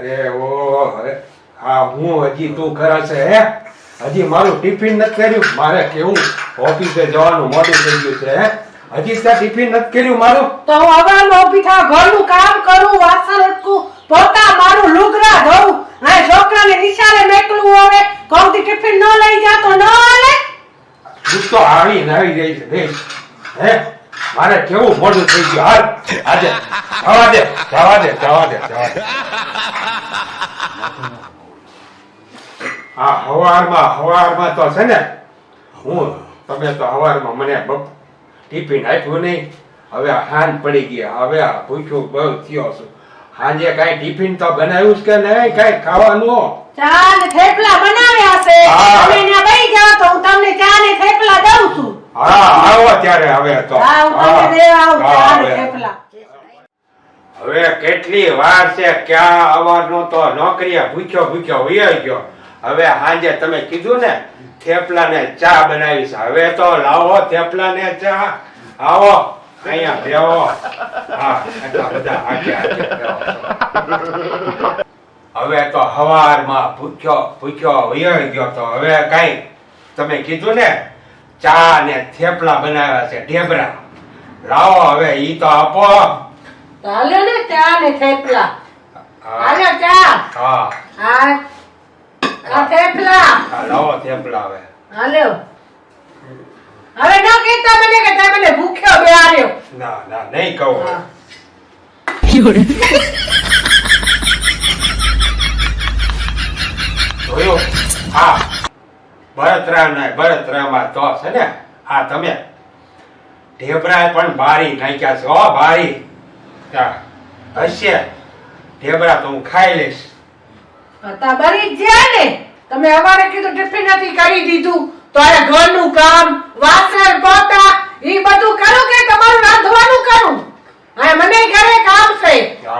અરે ઓ હા હું હજી તું ઘરે છે હે? હજી મારું ટિફિન નથી કર્યું. મારે કેવું? ઓફિસે જવાનું મોડું થઈ ગયું છે હે? હજી ત્યાં ટિફિન નથી કર્યું મારું? તો હું ઊભી થાવ ઘરનું કામ કરું વાસણ ઉટકું પોતા મારું લુગરા ધોઉં. હા છોકરાને નિશાળે મેકલું હવે. કોમથી ટિફિન ન લઈ જા તો ન હાલે. તું તો આવી નાવી રહી છે હે? મારે કેવું મોડું થઈ ગયું? હાલ આજે જવા દે જવા દે જવા દે જવા દે. આ હવારમાં હવારમાં તો છે ને હું તમે તો હવારમાં મને બપ ટિફિન આપ્યું નહીં. હવે હાન પડી ગયા હવે ભૂખ્યો બહુ થયો છું. સાંજે કાંઈ ટિફિન તો બનાવ્યું છે કે નહીં? કાંઈ ખાવાનું? ચા થેપલા બનાવ્યા છે. તમે ત્યાં બેસી જાવ તો હું તમને ચા ને થેપલા દઉં છું. હા આવો ત્યારે હવે તો. હા હું તમને દેવા આવું ચા ને થેપલા. હવે કેટલી વાર છે, ક્યાં આવવાનો તો નોકરીએ ભૂખ્યો ભૂખ્યો હોય ગયો. હવે સાંજે તમે કીધું ને, થેપલાને ચા બનાવીશ. હવે તો લાવો થેપલાને ચા. આવો, અહીંયા બેહો. હા બધા આગે હવે તો હવારમાં ભૂખ્યો ભૂખ્યો વયો ગયો તો હવે કઈ, તમે કીધું ને, ચા ને થેપલા બનાવ્યા છે, ઢેબરા. લાવો હવે, ઈ તો આપો. તો હાલ્યો ને ચા ને થેપલા. હાલે ચા? હા. હા. આ થેપલા. લાવો થેપલા હવે. હાલે હવે ન કહેતા મને કે તમે મને ભૂખ્યો બેહાર્યો ના ના નહીં કહું. જોયું? હા. બળતરા ને બળતરામાં તો છે ને આ તમે ઢેબરા પણ બારી નાખ્યા છે. ભારી બારી. હશે. ઢેબરા તો હું ખાઈ લઈશ. હતા બરી જ્યાં ને? તમે અમારે કીધું ટિફિન નથી કરી દીધું. તો આ ઘરનું કામ વાસણ પોતા એ બધું કરું કે તમારું રાંધવાનું કરું? હા મને ઘરે કામ છે.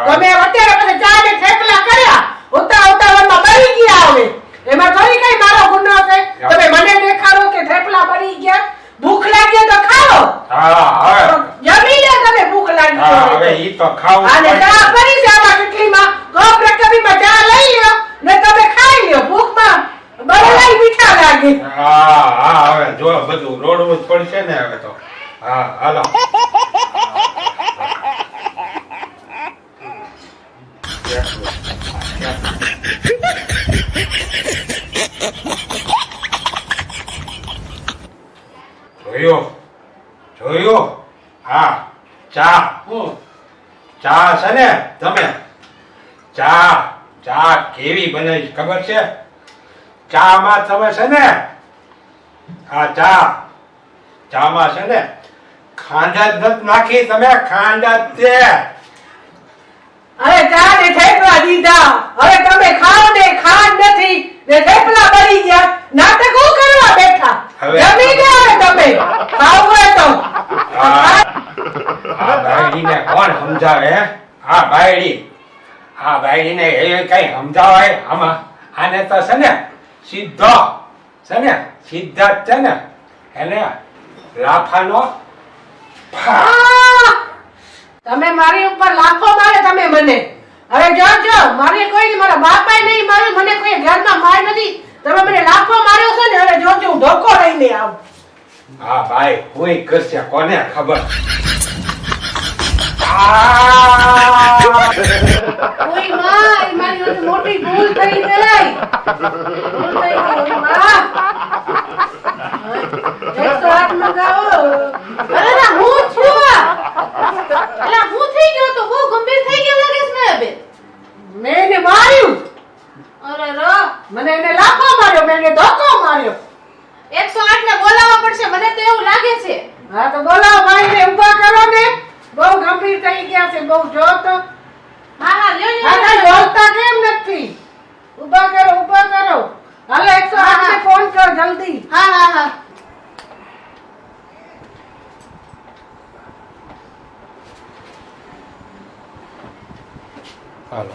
તમે અત્યારે પછી ચા ને થેપલા કર્યા ઉતા ઉતાવળમાં બરી ગયા હવે એમાં થોડી કઈ મારો ગુનો છે હા. તમે મને દેખાડો કે થેપલા બરી ગયા ભૂખ લાગી તો ખાઓ હા હવે જમી લે તમે ભૂખ લાગી હા હોય હવે તો. ઈ તો ખાવું અને પડશે. ચા કરી છે આમાં કેટલીમાં કપ રકબીમાં ચા લઈ લ્યો ને તમે ખાઈ લ્યો ભૂખમાં બરોડાઈ મીઠા લાગે હા હા હવે જો બધું રોડવું જ પડશે ને હવે તો. હા હાલો. જોયો? જોયો? હા ચા. ચા છે ને તમે? ચા ચા કેવી બને ખબર છે? ચામાં તમે છે ને? આ ચા. ચામાં છે ને? ખાંડા દત નથી નાખી તમે ખાંડા તે અરે ચા ને દીધા. હવે તમે ખાવ ને ખાંડ નથી. ને થેપલા બળી ગયા. નાટક કરવા બેઠા. જમી ગયા તમે. ખાવ તો. આ બાયડીને કોણ સમજાવે? આ બાયડી. આ બાયડીને એ કઈ સમજાવાય? આમાં આને તો છે ને સીધો છે ને સીધા જ છે ને એને લાફાનો! તમે મારી ઉપર લાખો મારે તમે મને. હવે જો જો મારે કોઈ મારા બાપાએ નહીં માર્યું મને કોઈ ઘરમાં માર નથી. તમે મને લાખો માર્યો છે ને હવે જો જો હું ધોકો લઈને આવું. હા ભાઈ કોઈ કરશે કોને ખબર? કોઈ માં મારી મોટી ભૂલ થઈ ગઈ ભૂલ થઈ ગઈ ઓયમાં એકસો આઠ મગાવો અરે ના હું છું અલા હું થઈ ગયો તો બહુ ગંભીર થઈ ગયો લાગે છે મેં બે મેં એને માર્યું અરે રો મને એને લાફો માર્યો મેં એને ધોકો માર્યો 108 ને બોલાવવા પડશે મને તો એવું લાગે છે. હા તો બોલાવો ભાઈ ને ઊભા કરો ને. બહુ ગંભીર થઈ ગયા છે બહુ જો તો હા હા લ્યો. લ્યો બોલતા કેમ નથી ઊભા કરો ઊભા કરો હાલો એકસો આઠ ને ફોન કરો જલ્દી હા હા હા હાલો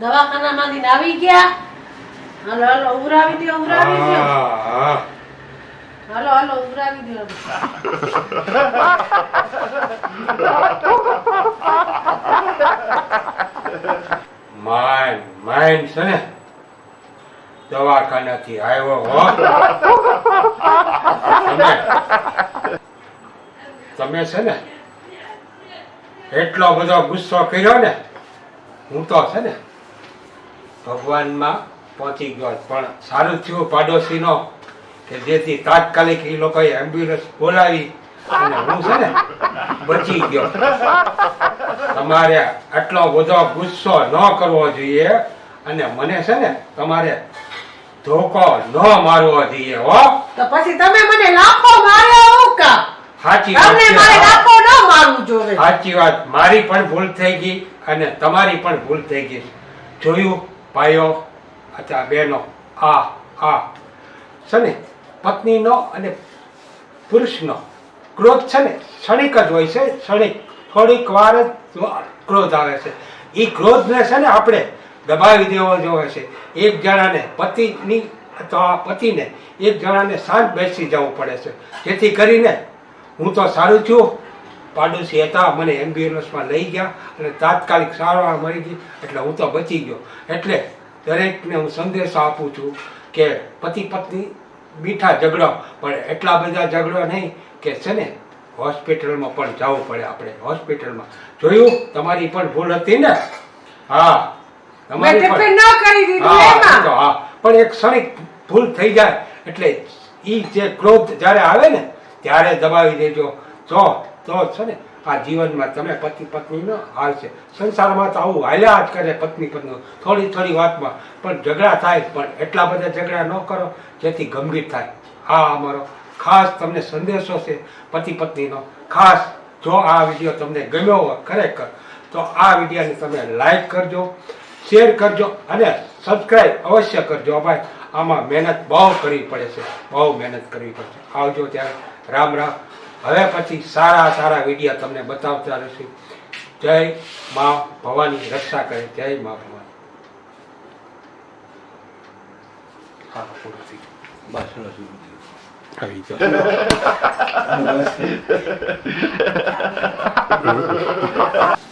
દવાખાનામાંથી આવી ગયા. હાલો હાલો ઉભરાવી દો ઉભરાવી દો. હાલો હાલો ઉઘરાવી દો. માઇન માઇન છે ને દવાખાનાથી આવ્યો હો. તમે છે ને એટલો બધો ગુસ્સો કર્યો ને હું તો છે ને ભગવાનમાં પહોંચી ગયો પણ સારું થયું પાડોશીનો કે જેથી તાત્કાલિક એ લોકોએ એમ્બ્યુલન્સ બોલાવી અને હું છે ને બચી ગયો. તમારે આટલો બધો ગુસ્સો ન કરવો જોઈએ અને મને છે ને તમારે ધોકો ન મારવો જોઈએ હો. તો પછી તમે મને લાફો માર્યો હું કા? સાચી વાત તમને મારે લાફો ન મારવું જોઈએ. સાચી વાત. મારી પણ ભૂલ થઈ ગઈ અને તમારી પણ ભૂલ થઈ ગઈ. જોયું? ભાઈઓ અથવા બહેનો, આ આ. છે ને, પત્નીનો અને પુરુષનો ક્રોધ છે ને, ક્ષણિક જ હોય છે, ક્ષણિક. થોડીક વાર જ ક્રોધ આવે છે. એ ક્રોધને છે ને આપણે દબાવી દેવો જોઈએ છે. એક જણાને પતિની અથવા પતિને એક જણાને શાંત બેસી જવું પડે છે. જેથી કરીને હું તો સારું છું પાડોશી હતા મને એમ્બ્યુલન્સમાં લઈ ગયા અને તાત્કાલિક સારવાર મળી ગઈ એટલે હું તો બચી ગયો. એટલે દરેકને હું સંદેશો આપું છું કે પતિ પત્ની મીઠા ઝઘડો પણ એટલા બધા ઝઘડો નહીં કે છે ને હોસ્પિટલમાં પણ જવું પડે આપણે. હોસ્પિટલમાં. જોયું? તમારી પણ ભૂલ હતી ને? હા. તમારી પણ હા એ પણ એક ક્ષણિક ભૂલ થઈ જાય. એટલે ઈ જે ક્રોધ જ્યારે આવે ને ત્યારે દબાવી દેજો. તો તો છે ને, આ જીવનમાં તમે પતિ પત્નીનો હાલ છે. સંસારમાં તો આવું હાલ્યા જ કરે પત્ની પત્ની થોડી થોડી વાતમાં. પણ ઝઘડા થાય પણ એટલા બધા ઝઘડા ન કરો જેથી ગંભીર થાય. આ અમારો ખાસ તમને સંદેશો છે પતિ પત્નીનો. ખાસ જો આ વીડિયો તમને ગમ્યો હોય ખરેખર, તો આ વિડીયોને તમે લાઈક કરજો, શેર કરજો અને સબસ્ક્રાઈબ અવશ્ય કરજો ભાઈ. આમાં મહેનત બહુ કરવી પડે છે, બહુ મહેનત કરવી પડશે આવજો ત્યારે. રામ રામ. હવે પછી સારા સારા વિડીયા તમને બતાવતા રહીશું જય મા ભવાની રક્ષા કરે જય મા ભવાની હા પૂરું થઈ ગયું. આવી જાઓ.